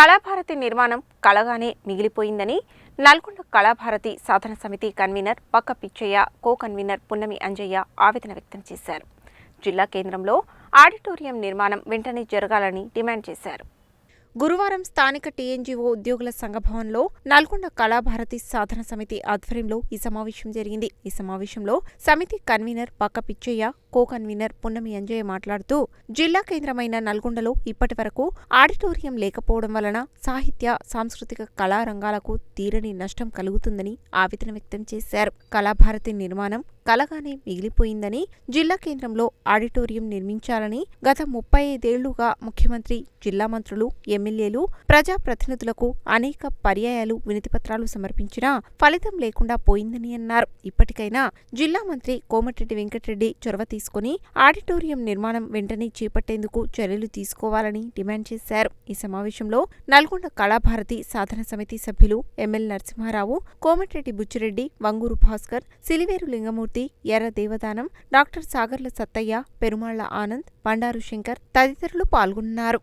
కళాభారతి నిర్మాణం కళగానే మిగిలిపోయిందని నల్గొండ కళాభారతి సాధన సమితి కన్వీనర్ పక్క పిచ్చయ్య కో కన్వీనర్ పున్నమి అంజయ్య ఆవేదన వ్యక్తం చేశారు. జిల్లా కేంద్రంలో ఆడిటోరియం నిర్మాణం వెంటనే జరగాలని డిమాండ్ చేశారు. గురువారం స్థానిక టీఎన్జీఓ ఉద్యోగుల సంఘభవన్లో నల్గొండ కళాభారతి సాధన సమితి ఆధ్వర్యంలో ఈ సమావేశం జరిగింది. ఈ సమావేశంలో సమితి కన్వీనర్ పక్క పిచ్చయ్య కో కన్వీనర్ పున్నమి అంజయ్య మాట్లాడుతూ జిల్లా కేంద్రమైన నల్గొండలో ఇప్పటి వరకు ఆడిటోరియం లేకపోవడం వలన సాహిత్య సాంస్కృతిక కళారంగాలకు తీరని నష్టం కలుగుతుందని ఆవేదన వ్యక్తం చేశారు. కళాభారతి నిర్మాణం కలగానే మిగిలిపోయిందని జిల్లా కేంద్రంలో ఆడిటోరియం నిర్మించాలని గత ముప్పై ఐదేళ్ళుగా ముఖ్యమంత్రి జిల్లా మంత్రులు ఎమ్మెల్యేలు ప్రజాప్రతినిధులకు అనేక పర్యాయాలు వినతిపత్రాలు సమర్పించినా ఫలితం లేకుండా పోయిందని అన్నారు. ఇప్పటికైనా జిల్లా మంత్రి కోమటిరెడ్డి వెంకటరెడ్డి చొరవ తీసుకుని ఆడిటోరియం నిర్మాణం వెంటనే చేపట్టేందుకు చర్యలు తీసుకోవాలని డిమాండ్ చేశారు. ఈ సమావేశంలో నల్గొండ కళాభారతి సాధన సమితి సభ్యులు ఎమ్మెల్ నరసింహారావు కోమటిరెడ్డి బుచ్చిరెడ్డి వంగూరు భాస్కర్ సిలివేరు లింగమూర్తి ఎర్ర దేవదానం డాక్టర్ సాగర్ల సత్తయ్య పెరుమాళ్ళ ఆనంద్ బండారు శంకర్ తదితరులు పాల్గొన్నారు.